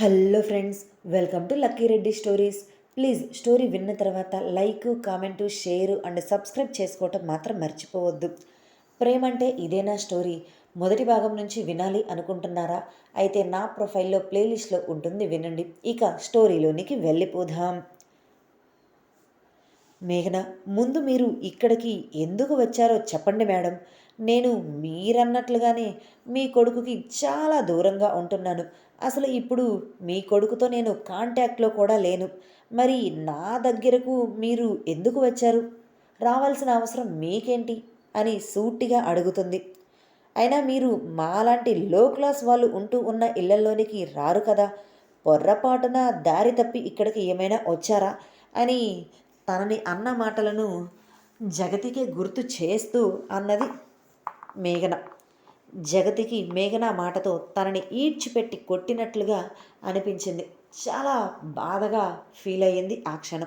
Hello friends welcome to lucky Reddy stories. Please story విన్న తర్వాత like comment share and subscribe చేసుకోవటం మాత్రం మర్చిపోవద్దు. ప్రేమ అంటే ఇదేనా స్టోరీ? మొదటి భాగం నుంచి వినాలి అనుకుంటున్నారా? అయితే నా ప్రొఫైల్లో ప్లేలిస్ట్లో ఉంటుంది వినండి. ఇక స్టోరీలోనికి వెళ్ళిపోదాం. మేఘన ముందు మీరు ఇక్కడికి ఎందుకు వచ్చారో చెప్పండి మేడం. నేను మీరన్నట్లుగానే మీ కొడుకుకి చాలా దూరంగా ఉంటున్నాను. అసలు ఇప్పుడు మీ కొడుకుతో నేను కాంటాక్ట్లో కూడా లేను. మరి నా దగ్గరకు మీరు ఎందుకు వచ్చారు? రావాల్సిన అవసరం మీకేంటి? అని సూటిగా అడుగుతుంది. అయినా మీరు మాలాంటి లో క్లాస్ వాళ్ళు ఉంటూ ఉన్న ఇళ్ళలోనికి రారు కదా? పొర్రపాటున దారి తప్పి ఇక్కడికి ఏమైనా వచ్చారా? అని తనని అన్న మాటలను జగతికే గుర్తు చేస్తూ అన్నది మేఘన. జగతికి మేఘన మాటతో తనని ఈడ్చిపెట్టి కొట్టినట్లుగా అనిపించింది. చాలా బాధగా ఫీల్ అయ్యింది ఆ క్షణం.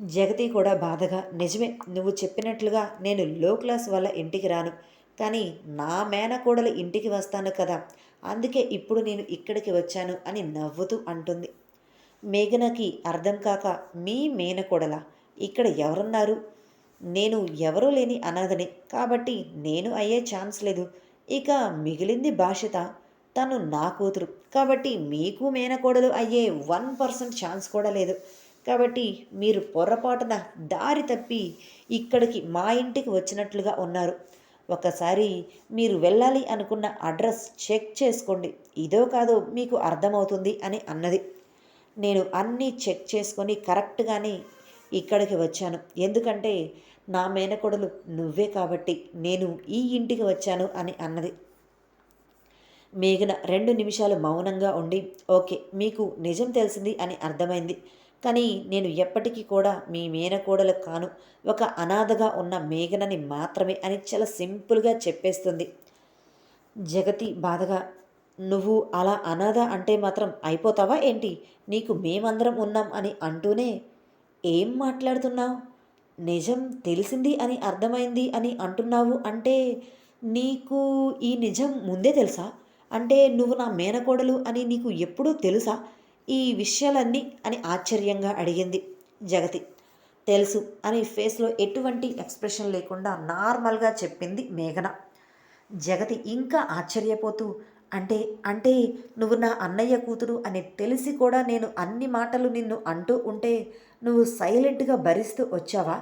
జగతి కూడా బాధగా నిజమే నువ్వు చెప్పినట్లుగా నేను లో క్లాస్ వల్ల ఇంటికి రాను. కానీ నా మేనకోడలు ఇంటికి వస్తాను కదా. అందుకే ఇప్పుడు నేను ఇక్కడికి వచ్చాను అని నవ్వుతూ అంటుంది. మేఘనకి అర్థం కాక మీ మేనకోడల? ఇక్కడ ఎవరున్నారు? నేను ఎవరూ లేని అనాథని. కాబట్టి నేను అయ్యే ఛాన్స్ లేదు. ఇక మిగిలింది భాషిత తను నా కూతురు. కాబట్టి మీకు మేనకోడలు అయ్యే వన్ పర్సెంట్ ఛాన్స్ కూడా లేదు. కాబట్టి మీరు పొరపాటున దారి తప్పి ఇక్కడికి మా ఇంటికి వచ్చినట్లుగా ఉన్నారు. ఒకసారి మీరు వెళ్ళాలి అనుకున్న అడ్రస్ చెక్ చేసుకోండి. ఇదో కాదో మీకు అర్థమవుతుంది అని అన్నది. నేను అన్నీ చెక్ చేసుకొని కరెక్ట్గానే ఇక్కడికి వచ్చాను. ఎందుకంటే నా మేనకొడలు నువ్వే కాబట్టి నేను ఈ ఇంటికి వచ్చాను అని అన్నది. మేఘన రెండు నిమిషాలు మౌనంగా ఉండి ఓకే మీకు నిజం తెలిసింది అని అర్థమైంది. కానీ నేను ఎప్పటికీ కూడా మీ మేనకోడలు కాను. ఒక అనాథగా ఉన్న మేఘనని మాత్రమే అని చాలా సింపుల్గా చెప్పేస్తుంది. జగతి బాధగా నువ్వు అలా అనాథ అంటే మాత్రం అయిపోతావా ఏంటి? నీకు మేమందరం ఉన్నాం అని అంటూనే ఏం మాట్లాడుతున్నావు? నిజం తెలిసింది అని అర్థమైంది అని అంటున్నావు అంటే నీకు ఈ నిజం ముందే తెలుసా? అంటే నువ్వు నా మేనకోడలు అని నీకు ఎప్పుడూ తెలుసా? ఈ విషయాలన్నీ అని ఆశ్చర్యంగా అడిగింది జగతి. తెలుసు అని ఫేస్లో ఎటువంటి ఎక్స్ప్రెషన్ లేకుండా నార్మల్గా చెప్పింది మేఘన. జగతి ఇంకా ఆశ్చర్యపోతూ అంటే అంటే నువ్వు నా అన్నయ్య కూతురు అని తెలిసి కూడా నేను అన్ని మాటలు నిన్ను అంటూ ఉంటే నువ్వు సైలెంట్గా భరిస్తూ వచ్చావా?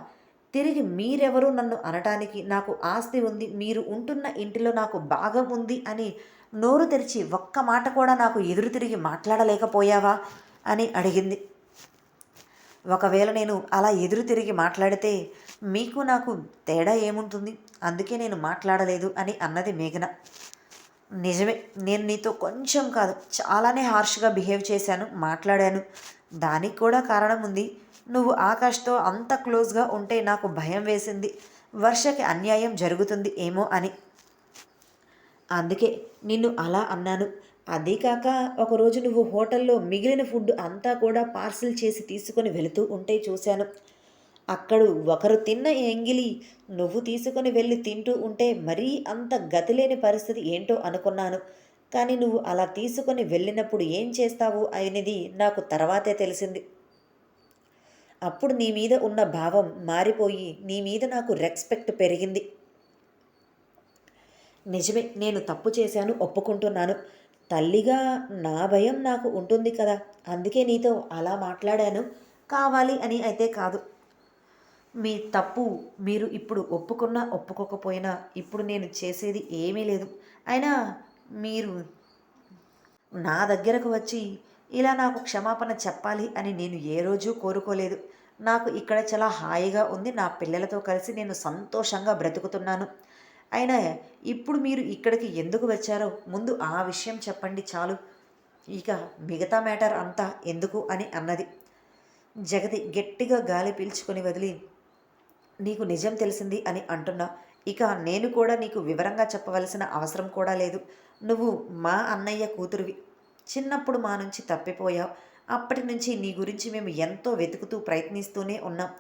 తిరిగి మీరెవరు నన్ను అనటానికి నాకు ఆస్తి ఉంది మీరు ఉంటున్న ఇంటిలో నాకు భాగం ఉంది అని నోరు తెరిచి ఒక్క మాట కూడా నాకు ఎదురు తిరిగి మాట్లాడలేకపోయావా? అని అడిగింది. ఒకవేళ నేను అలా ఎదురు తిరిగి మాట్లాడితే మీకు నాకు తేడా ఏముంటుంది? అందుకే నేను మాట్లాడలేదు అని అన్నది మేఘన. నిజమే నేను నీతో కొంచెం కాదు చాలానే హార్ష్గా బిహేవ్ చేశాను మాట్లాడాను. దానికి కూడా కారణం ఉంది. నువ్వు ఆకాష్తో అంత క్లోజ్గా ఉంటే నాకు భయం వేసింది. వర్షకి అన్యాయం జరుగుతుంది ఏమో అని. అందుకే నిన్ను అలా అన్నాను. అదీ కాక ఒకరోజు నువ్వు హోటల్లో మిగిలిన ఫుడ్ అంతా కూడా పార్సిల్ చేసి తీసుకొని వెళుతూ ఉంటే చూశాను. అక్కడు ఒకరు తిన్న ఎంగిలి నువ్వు తీసుకొని వెళ్ళి తింటూ ఉంటే మరీ అంత గతిలేని పరిస్థితి ఏంటో అనుకున్నాను. కానీ నువ్వు అలా తీసుకొని వెళ్ళినప్పుడు ఏం చేస్తావు అనేది నాకు తర్వాతే తెలిసింది. అప్పుడు నీ మీద ఉన్న భావం మారిపోయి నీ మీద నాకు రెస్పెక్ట్ పెరిగింది. నిజమే నేను తప్పు చేశాను ఒప్పుకుంటున్నాను. తల్లిగా నా భయం నాకు ఉంటుంది కదా అందుకే నీతో అలా మాట్లాడాను. కావాలి అని అయితే కాదు. మీ తప్పు మీరు ఇప్పుడు ఒప్పుకున్నా ఒప్పుకోకపోయినా ఇప్పుడు నేను చేసేది ఏమీ లేదు. అయినా మీరు నా దగ్గరకు వచ్చి ఇలా నాకు క్షమాపణ చెప్పాలి అని నేను ఏ రోజు కోరుకోలేదు. నాకు ఇక్కడ చాలా హాయిగా ఉంది. నా పిల్లలతో కలిసి నేను సంతోషంగా బ్రతుకుతున్నాను. అయినా ఇప్పుడు మీరు ఇక్కడికి ఎందుకు వచ్చారో ముందు ఆ విషయం చెప్పండి చాలు. ఇక మిగతా మ్యాటర్ అంతా ఎందుకు? అని అన్నది. జగతి గట్టిగా గాలి పీల్చుకొని వదిలి నీకు నిజం తెలిసింది అని అంటున్నా. ఇక నేను కూడా నీకు వివరంగా చెప్పవలసిన అవసరం కూడా లేదు. నువ్వు మా అన్నయ్య కూతురువి. చిన్నప్పుడు మా నుంచి తప్పిపోయావు. అప్పటి నుంచి నీ గురించి మేము ఎంతో వెతుకుతూ ప్రయత్నిస్తూనే ఉన్నాం.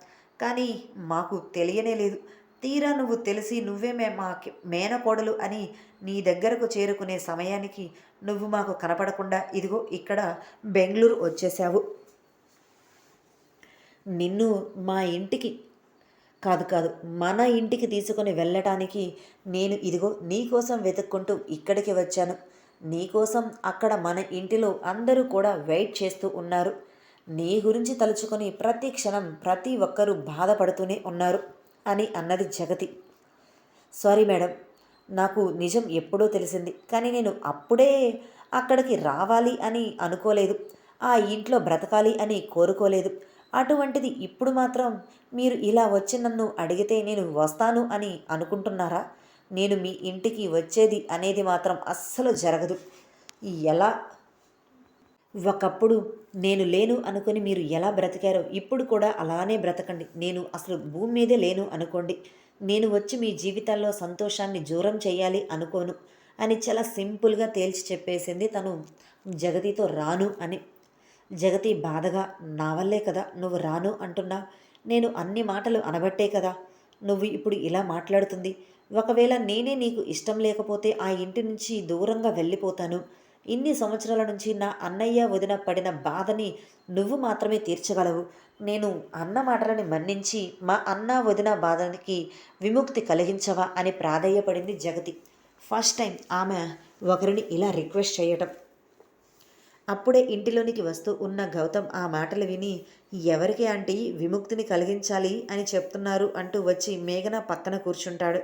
కానీ మాకు తెలియనే లేదు. తీరా నువ్వు తెలిసి నువ్వే మే మా మేనకోడలు అని నీ దగ్గరకు చేరుకునే సమయానికి నువ్వు మాకు కనపడకుండా ఇదిగో ఇక్కడ బెంగళూరు వచ్చేసావు నిన్ను మా ఇంటికి కాదు కాదు. మన ఇంటికి తీసుకొని వెళ్ళటానికి నేను ఇదిగో నీకోసం వెతుక్కుంటూ ఇక్కడికి వచ్చాను. నీకోసం అక్కడ మన ఇంటిలో అందరూ కూడా వెయిట్ చేస్తూ ఉన్నారు. నీ గురించి తలుచుకొని ప్రతి క్షణం ప్రతి ఒక్కరూ బాధపడుతూనే ఉన్నారు అని అన్నది జగతి. సారీ మేడం నాకు నిజం ఎప్పుడో తెలిసింది కానీ నేను అప్పుడే అక్కడికి రావాలి అని అనుకోలేదు. ఆ ఇంట్లో బ్రతకాలి అని కోరుకోలేదు. అటువంటిది ఇప్పుడు మాత్రం మీరు ఇలా వచ్చి నన్ను అడిగితే నేను వస్తాను అని అనుకుంటున్నారా? నేను మీ ఇంటికి వచ్చేది అనేది మాత్రం అస్సలు జరగదు. ఎలా? ఒకప్పుడు నేను లేను అనుకుని మీరు ఎలా బ్రతికారో ఇప్పుడు కూడా అలానే బ్రతకండి. నేను అసలు భూమి మీదే లేను అనుకోండి. నేను వచ్చి మీ జీవితాల్లో సంతోషాన్ని దూరం చేయాలి అనుకోను అని చాలా సింపుల్గా తేల్చి చెప్పేసింది తను. జగతితో రాను అని. జగతి బాధగా నా వల్లే కదా నువ్వు రాను అంటున్నా. నేను అన్ని మాటలు అనబట్టే కదా నువ్వు ఇప్పుడు ఇలా మాట్లాడుతుంది. ఒకవేళ నేనే నీకు ఇష్టం లేకపోతే ఆ ఇంటి నుంచి దూరంగా వెళ్ళిపోతాను. ఇన్ని సంవత్సరాల నుంచి నా అన్నయ్య వదిన పడిన బాధని నువ్వు మాత్రమే తీర్చగలవు. నేను అన్న మాటలని మన్నించి మా అన్న వదిన బాధనికి విముక్తి కలిగించవా అని ప్రాధేయపడింది జగతి. ఫస్ట్ టైం ఆమె ఒకరిని ఇలా రిక్వెస్ట్ చేయటం. అప్పుడే ఇంటిలోనికి వస్తూ ఉన్న గౌతమ్ ఆ మాటలు విని ఎవరికి ఆంటీ విముక్తిని కలిగించాలి అని చెప్తున్నారు? అంటూ వచ్చి మేఘన పక్కన కూర్చుంటాడు.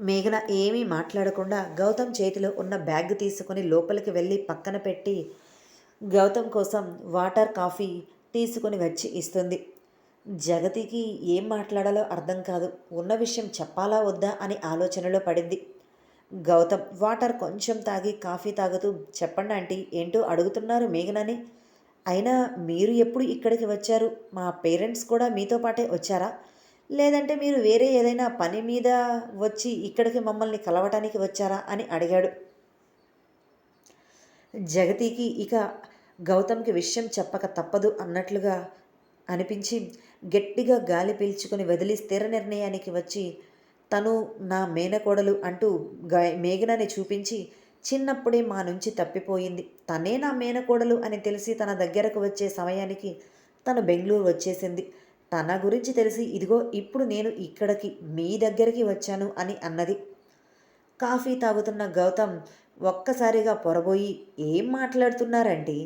మేఘన ఏమీ మాట్లాడకుండా గౌతమ్ చేతిలో ఉన్న బ్యాగ్ తీసుకుని లోపలికి వెళ్ళి పక్కన పెట్టి గౌతమ్ కోసం వాటర్ కాఫీ తీసుకుని వచ్చి ఇస్తుంది. జగతికి ఏం మాట్లాడాలో అర్థం కాదు. ఉన్న విషయం చెప్పాలా వద్దా? అని ఆలోచనలో పడింది. గౌతమ్ వాటర్ కొంచెం తాగి కాఫీ తాగుతూ చెప్పండి ఆంటీ ఏంటో అడుగుతున్నారు మేఘనని. అయినా మీరు ఎప్పుడు ఇక్కడికి వచ్చారు? మా పేరెంట్స్ కూడా మీతో పాటే వచ్చారా? లేదంటే మీరు వేరే ఏదైనా పని మీద వచ్చి ఇక్కడికి మమ్మల్ని కలవటానికి వచ్చారా? అని అడిగాడు. జగతికి ఇక గౌతమ్కి విషయం చెప్పక తప్పదు అన్నట్లుగా అనిపించి గట్టిగా గాలి పీల్చుకుని వదిలి స్థిర నిర్ణయానికి వచ్చి తను నా మేనకోడలు అంటూ మేఘనని చూపించి చిన్నప్పుడే మా నుంచి తప్పిపోయింది. తనే నా మేనకోడలు అని తెలిసి తన దగ్గరకు వచ్చే సమయానికి తను బెంగళూరు వచ్చేసింది. తన గురించి తెలిసి ఇదిగో ఇప్పుడు నేను ఇక్కడికి మీ దగ్గరికి వచ్చాను అని అన్నది. కాఫీ తాగుతున్న గౌతమ్ ఒక్కసారిగా పొరబోయి ఏం మాట్లాడుతున్నారండి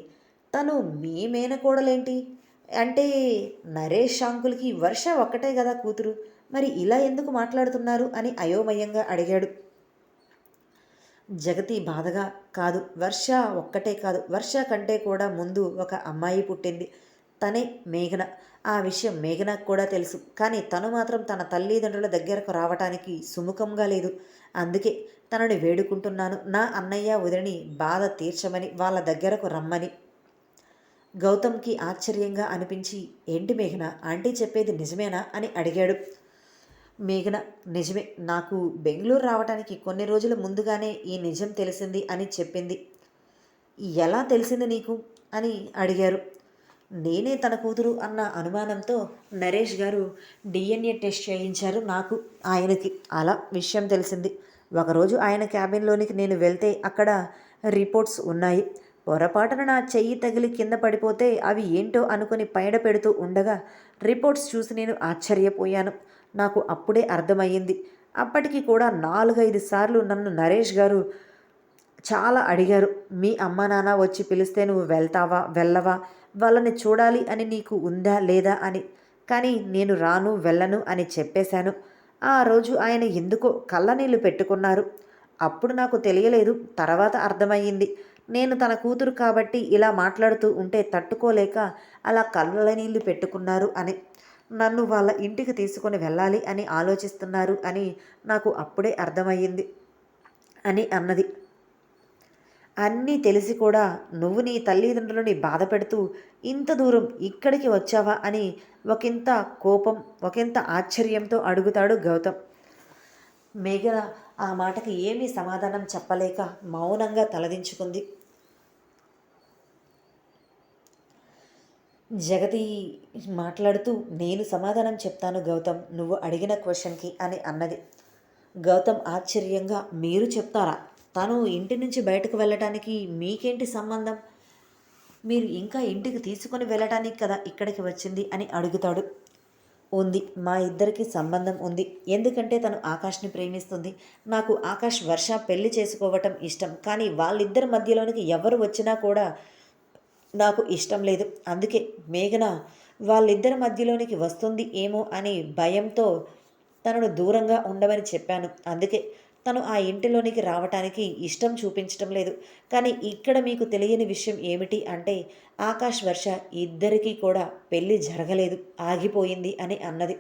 తను మీ మేనకోడలేంటి? అంటే నరేష్ అంకుల్కి వర్ష ఒక్కటే కదా కూతురు. మరి ఇలా ఎందుకు మాట్లాడుతున్నారు అని అయోమయంగా అడిగాడు. జగతి బాధగా కాదు వర్ష ఒక్కటే కాదు వర్ష కంటే కూడా ముందు ఒక అమ్మాయి పుట్టింది. తనే మేఘన. ఆ విషయం మేఘనకు కూడా తెలుసు. కానీ తను మాత్రం తన తల్లిదండ్రుల దగ్గరకు రావటానికి సుముఖంగా లేదు. అందుకే తనని వేడుకుంటున్నాను. నా అన్నయ్య వదిలిని బాధ తీర్చమని వాళ్ళ దగ్గరకు రమ్మని. గౌతమ్కి ఆశ్చర్యంగా అనిపించి ఏంటి మేఘన? ఆంటీ చెప్పేది నిజమేనా? అని అడిగాడు. మేఘన నిజమే నాకు బెంగళూరు రావడానికి కొన్ని రోజుల ముందుగానే ఈ నిజం తెలిసింది అని చెప్పింది. ఎలా తెలిసింది నీకు? అని అడిగారు. నేనే తన కూతురు అన్న అనుమానంతో నరేష్ గారు డిఎన్ఏ టెస్ట్ చేయించారు నాకు ఆయనకి. అలా విషయం తెలిసింది. ఒకరోజు ఆయన క్యాబిన్లోనికి నేను వెళ్తే అక్కడ రిపోర్ట్స్ ఉన్నాయి. పొరపాటున నా చెయ్యి తగిలి కింద పడిపోతే అవి ఏంటో అనుకుని పైడ పెడుతూ ఉండగా రిపోర్ట్స్ చూసి నేను ఆశ్చర్యపోయాను. నాకు అప్పుడే అర్థమయ్యింది. అప్పటికి కూడా నాలుగైదు సార్లు నన్ను నరేష్ గారు చాలా అడిగారు. మీ అమ్మ నాన్న వచ్చి పిలిస్తే నువ్వు వెళ్తావా వెళ్ళవా? వాళ్ళని చూడాలి అని నీకు ఉందా లేదా అని. కానీ నేను రాను వెళ్ళను అని చెప్పేశాను. ఆ రోజు ఆయన ఎందుకో కళ్ళనీళ్ళు పెట్టుకున్నారు. అప్పుడు నాకు తెలియలేదు. తర్వాత అర్థమయ్యింది. నేను తన కూతురు కాబట్టి ఇలా మాట్లాడుతూ ఉంటే తట్టుకోలేక అలా కళ్ళ నీళ్ళు పెట్టుకున్నారు అని. నన్ను వాళ్ళ ఇంటికి తీసుకొని వెళ్ళాలి అని ఆలోచిస్తున్నారు అని నాకు అప్పుడే అర్థమయ్యింది అని అన్నది. అన్నీ తెలిసి కూడా నువ్వు నీ తల్లిదండ్రులని బాధ పెడుతూ ఇంత దూరం ఇక్కడికి వచ్చావా అని ఒకంత కోపం ఒకంత ఆశ్చర్యంతో అడుగుతాడు గౌతమ్. మేఘన ఆ మాటకి ఏమీ సమాధానం చెప్పలేక మౌనంగా తలదించుకుంది. జగతి మాట్లాడుతూ నేను సమాధానం చెప్తాను గౌతమ్ నువ్వు అడిగిన క్వశ్చన్కి అని అన్నది. గౌతమ్ ఆశ్చర్యంగా మీరు చెప్తారా? తను ఇంటి నుంచి బయటకు వెళ్ళటానికి మీకేంటి సంబంధం? మీరు ఇంకా ఇంటికి తీసుకొని వెళ్ళటానికి కదా ఇక్కడికి వచ్చింది అని అడుగుతాడు. ఉంది మా ఇద్దరికి సంబంధం ఉంది. ఎందుకంటే తను ఆకాష్ని ప్రేమిస్తుంది. నాకు ఆకాష్ వర్ష పెళ్ళి చేసుకోవటం ఇష్టం. కానీ వాళ్ళిద్దరి మధ్యలోనికి ఎవరు వచ్చినా కూడా నాకు ఇష్టం లేదు. అందుకే మేఘన వాళ్ళిద్దరి మధ్యలోనికి వస్తుంది ఏమో అని భయంతో తనను దూరంగా ఉండమని చెప్పాను. అందుకే తను ఆ ఇంటిలోనికి రావటానికి ఇష్టం చూపించటం లేదు. కానీ ఇక్కడ మీకు తెలియని విషయం ఏమిటి అంటే ఆకాష్ వర్ష ఇద్దరికీ కూడా పెళ్ళి జరగలేదు. ఆగిపోయింది అని అన్నది.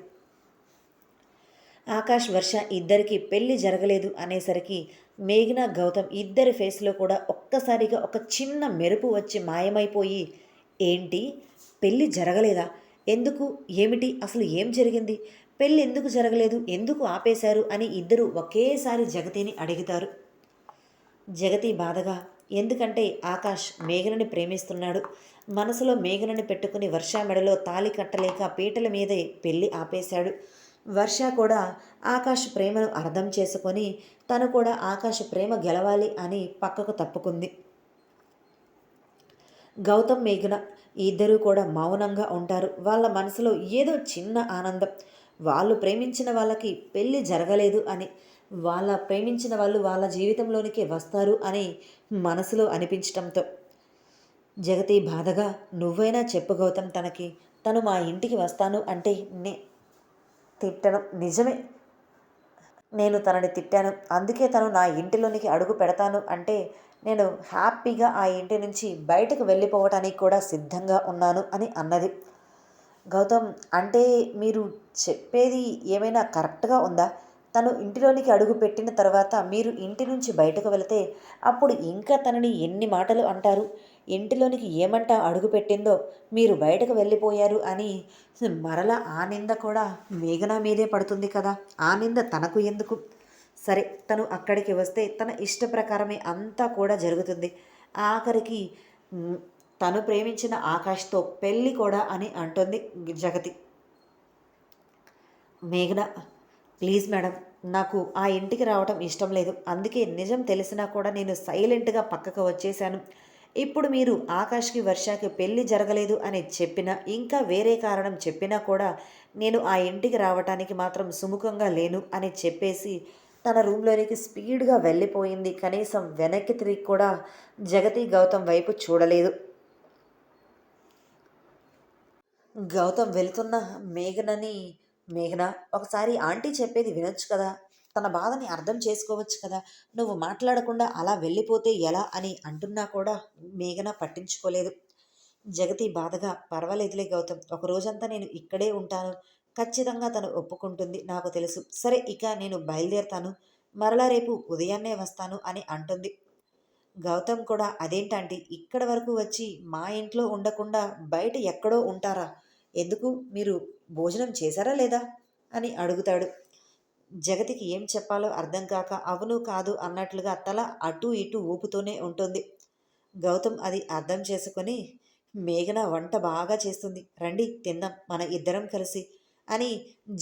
ఆకాష్ వర్ష ఇద్దరికీ పెళ్ళి జరగలేదు అనేసరికి మేఘన గౌతమ్ ఇద్దరి ఫేస్లో కూడా ఒక్కసారిగా ఒక చిన్న మెరుపు వచ్చి మాయమైపోయి ఏంటి? పెళ్ళి జరగలేదా? ఎందుకు? ఏమిటి? అసలు ఏం జరిగింది? పెళ్ళి ఎందుకు జరగలేదు? ఎందుకు ఆపేశారు? అని ఇద్దరు ఒకేసారి జగతిని అడుగుతారు. జగతి బాధగా ఎందుకంటే ఆకాష్ మేఘనని ప్రేమిస్తున్నాడు. మనసులో మేఘనని పెట్టుకుని వర్ష మెడలో తాలి కట్టలేక పీటల మీదే పెళ్ళి ఆపేశాడు. వర్ష కూడా ఆకాశ ప్రేమను అర్థం చేసుకొని తను కూడా ఆకాశ ప్రేమ గెలవాలి అని పక్కకు తప్పుకుంది. గౌతమ్ మేఘన ఇద్దరూ కూడా మౌనంగా ఉంటారు. వాళ్ళ మనసులో ఏదో చిన్న ఆనందం. వాళ్ళు ప్రేమించిన వాళ్ళకి పెళ్ళి జరగలేదు అని వాళ్ళ ప్రేమించిన వాళ్ళు వాళ్ళ జీవితంలోనికి వస్తారు అని మనసులో అనిపించటంతో. జగతి బాధగా నువ్వైనా చెప్పు గౌతమ్ తనకి తను మా ఇంటికి వస్తాను అంటే నే తిట్టడం నిజమే. నేను తనని తిట్టాను. అందుకే తను నా ఇంటిలోనికి అడుగు పెడతాను అంటే నేను హ్యాపీగా ఆ ఇంటి నుంచి బయటకు వెళ్ళిపోవటానికి కూడా సిద్ధంగా ఉన్నాను అని అన్నది. గౌతమ్ అంటే మీరు చెప్పేది ఏమైనా కరెక్ట్గా ఉందా? తను ఇంటిలోనికి అడుగు పెట్టిన తర్వాత మీరు ఇంటి నుంచి బయటకు వెళితే అప్పుడు ఇంకా తనని ఎన్ని మాటలు అంటారు? ఇంటిలోనికి ఏమంట అడుగుపెట్టిందో మీరు బయటకు వెళ్ళిపోయారు అని మరలా ఆ నింద కూడా మేఘన మీదే పడుతుంది కదా. ఆ నింద తనకు ఎందుకు? సరే తను అక్కడికి వస్తే తన ఇష్ట ప్రకారమే అంతా కూడా జరుగుతుంది. ఆఖరికి తను ప్రేమించిన ఆకాష్తో పెళ్ళి కూడా అని అంటుంది జగతి. మేఘన ప్లీజ్ మేడం నాకు ఆ ఇంటికి రావటం ఇష్టం లేదు. అందుకే నిజం తెలిసినా కూడా నేను సైలెంట్గా పక్కకు వచ్చేసాను. ఇప్పుడు మీరు ఆకాష్కి వర్షాకి పెళ్ళి జరగలేదు అని చెప్పినా ఇంకా వేరే కారణం చెప్పినా కూడా నేను ఆ ఇంటికి రావటానికి మాత్రం సుముఖంగా లేను అని చెప్పేసి తన రూమ్లోనికి స్పీడ్గా వెళ్ళిపోయింది. కనీసం వెనక్కి తిరిగి కూడా జగతి గౌతమ్ వైపు చూడలేదు. గౌతమ్ వెళ్తున్న మేఘనని మేఘన ఒకసారి ఆంటీ చెప్పేది వినొచ్చు కదా? తన బాధని అర్థం చేసుకోవచ్చు కదా. నువ్వు మాట్లాడకుండా అలా వెళ్ళిపోతే ఎలా అని అంటున్నా కూడా మేఘన పట్టించుకోలేదు. జగతి బాధగా పర్వాలేదులే గౌతమ్ ఒక రోజంతా నేను ఇక్కడే ఉంటాను. ఖచ్చితంగా తను ఒప్పుకుంటుంది నాకు తెలుసు. సరే ఇక నేను బయలుదేరుతాను. మరలా రేపు ఉదయాన్నే వస్తాను అని అంటుంది. గౌతమ్ కూడా అదేంటంటే ఇక్కడ వరకు వచ్చి మా ఇంట్లో ఉండకుండా బయట ఎక్కడో ఉంటారా? ఎందుకు? మీరు భోజనం చేశారా లేదా? అని అడుగుతాడు. జగతికి ఏం చెప్పాలో అర్థం కాక అవును కాదు అన్నట్లుగా తల అటు ఇటు ఊపుతూనే ఉంటుంది. గౌతమ్ అది అర్థం చేసుకొని మేఘన వంట బాగా చేస్తుంది. రండి తిందాం మన ఇద్దరం కలిసి అని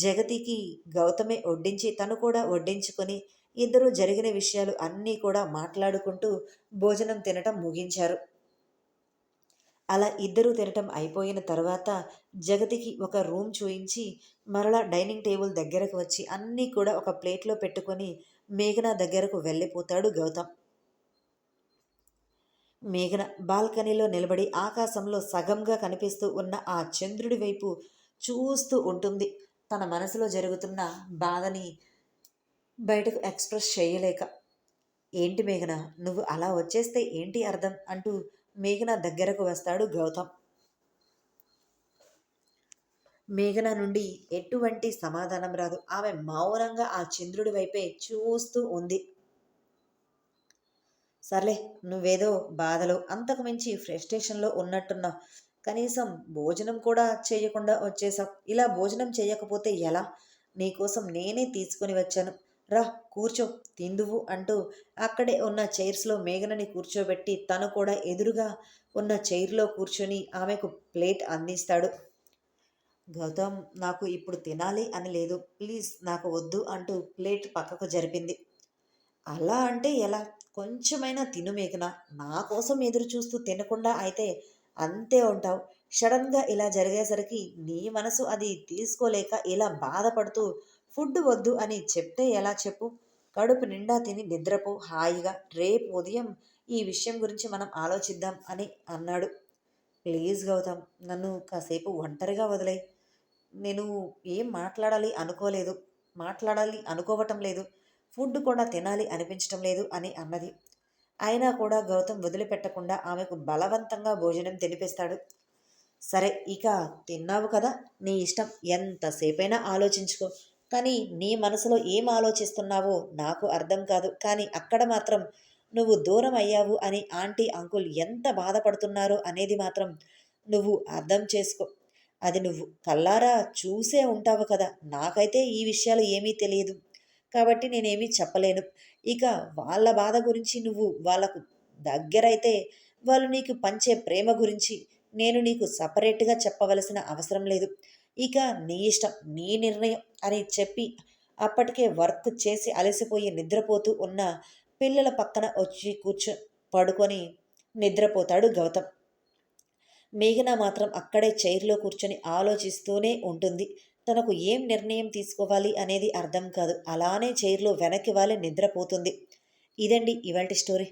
జగతికి గౌతమే వడ్డించి తను కూడా వడ్డించుకొని ఇద్దరు జరిగిన విషయాలు అన్నీ కూడా మాట్లాడుకుంటూ భోజనం తినటం ముగించారు. అలా ఇద్దరూ తినటం అయిపోయిన తర్వాత జగతికి ఒక రూమ్ చూయించి మరలా డైనింగ్ టేబుల్ దగ్గరకు వచ్చి అన్నీ కూడా ఒక ప్లేట్లో పెట్టుకొని మేఘన దగ్గరకు వెళ్ళిపోతాడు గౌతమ్. మేఘన బాల్కనీలో నిలబడి ఆకాశంలో సగంగా కనిపిస్తూ ఉన్న ఆ చంద్రుడి వైపు చూస్తూ ఉంటుంది. తన మనసులో జరుగుతున్న బాధని బయటకు ఎక్స్ప్రెస్ చేయలేక ఏంటి మేఘన నువ్వు అలా వచ్చేస్తే ఏంటి అర్థం? అంటూ మేఘన దగ్గరకు వస్తాడు గౌతమ్. మేఘన నుండి ఎటువంటి సమాధానం రాదు. ఆమె మౌనంగా ఆ చంద్రుడి వైపే చూస్తూ ఉంది. సర్లే నువ్వేదో బాధలో అంతకు మించి ఫ్రస్ట్రేషన్లో ఉన్నట్టున్నావు. కనీసం భోజనం కూడా చేయకుండా వచ్చేసావు. ఇలా భోజనం చేయకపోతే ఎలా? నీకోసం నేనే తీసుకుని వచ్చాను. రా కూర్చో తిందువు అంటూ అక్కడే ఉన్న చైర్స్లో మేఘనని కూర్చోబెట్టి తను కూడా ఎదురుగా ఉన్న చైర్లో కూర్చొని ఆమెకు ప్లేట్ అందిస్తాడు. గౌతమ్ నాకు ఇప్పుడు తినాలి అని లేదు. ప్లీజ్ నాకు వద్దు అంటూ ప్లేట్ పక్కకు జరిపింది. అలా అంటే ఎలా? కొంచెమైనా తిను మేఘన. నా కోసం ఎదురు చూస్తూ తినకుండా అయితే అంతే ఉంటావు. సడన్గా ఇలా జరిగేసరికి నీ మనసు అది తీసుకోలేక ఇలా బాధపడుతూ ఫుడ్ వద్దు అని చెప్తే ఎలా చెప్పు? కడుపు నిండా తిని నిద్రపో హాయిగా. రేపు ఉదయం ఈ విషయం గురించి మనం ఆలోచిద్దాం అని అన్నాడు. ప్లీజ్ గౌతమ్ నన్ను కాసేపు ఒంటరిగా వదిలేయ్. నేను ఏం మాట్లాడాలి అనుకోలేదు. మాట్లాడాలి అనుకోవటం లేదు. ఫుడ్ కూడా తినాలి అనిపించటం లేదు అని అన్నది. అయినా కూడా గౌతమ్ వదిలిపెట్టకుండా ఆమెకు బలవంతంగా భోజనం తినిపిస్తాడు. సరే ఇక తిన్నావు కదా? నీ ఇష్టం. ఎంతసేపైనా ఆలోచించుకో. కానీ నీ మనసులో ఏం ఆలోచిస్తున్నావో నాకు అర్థం కాదు. కానీ అక్కడ మాత్రం నువ్వు దూరం అయ్యావు అని ఆంటీ అంకుల్ ఎంత బాధపడుతున్నారో అనేది మాత్రం నువ్వు అర్థం చేసుకో. అది నువ్వు కల్లారా చూసే ఉంటావు కదా. నాకైతే ఈ విషయాలు ఏమీ తెలియదు. కాబట్టి నేనేమీ చెప్పలేను. ఇక వాళ్ళ బాధ గురించి నువ్వు వాళ్ళకు దగ్గరైతే వాళ్ళు నీకు పంచే ప్రేమ గురించి నేను నీకు సపరేట్గా చెప్పవలసిన అవసరం లేదు. ఇక నీ ఇష్టం నీ నిర్ణయం అని చెప్పి అప్పటికే వర్క్ చేసి అలసిపోయి నిద్రపోతూ ఉన్న పిల్లల పక్కన వచ్చి కూర్చో పడుకొని నిద్రపోతాడు గౌతమ్. మేఘన మాత్రం అక్కడే చైర్లో కూర్చొని ఆలోచిస్తూనే ఉంటుంది. తనకు ఏం నిర్ణయం తీసుకోవాలి అనేది అర్థం కాదు. అలానే చైర్లో వెనక్కి వాలి నిద్రపోతుంది. ఇదండి ఇవాళ స్టోరీ.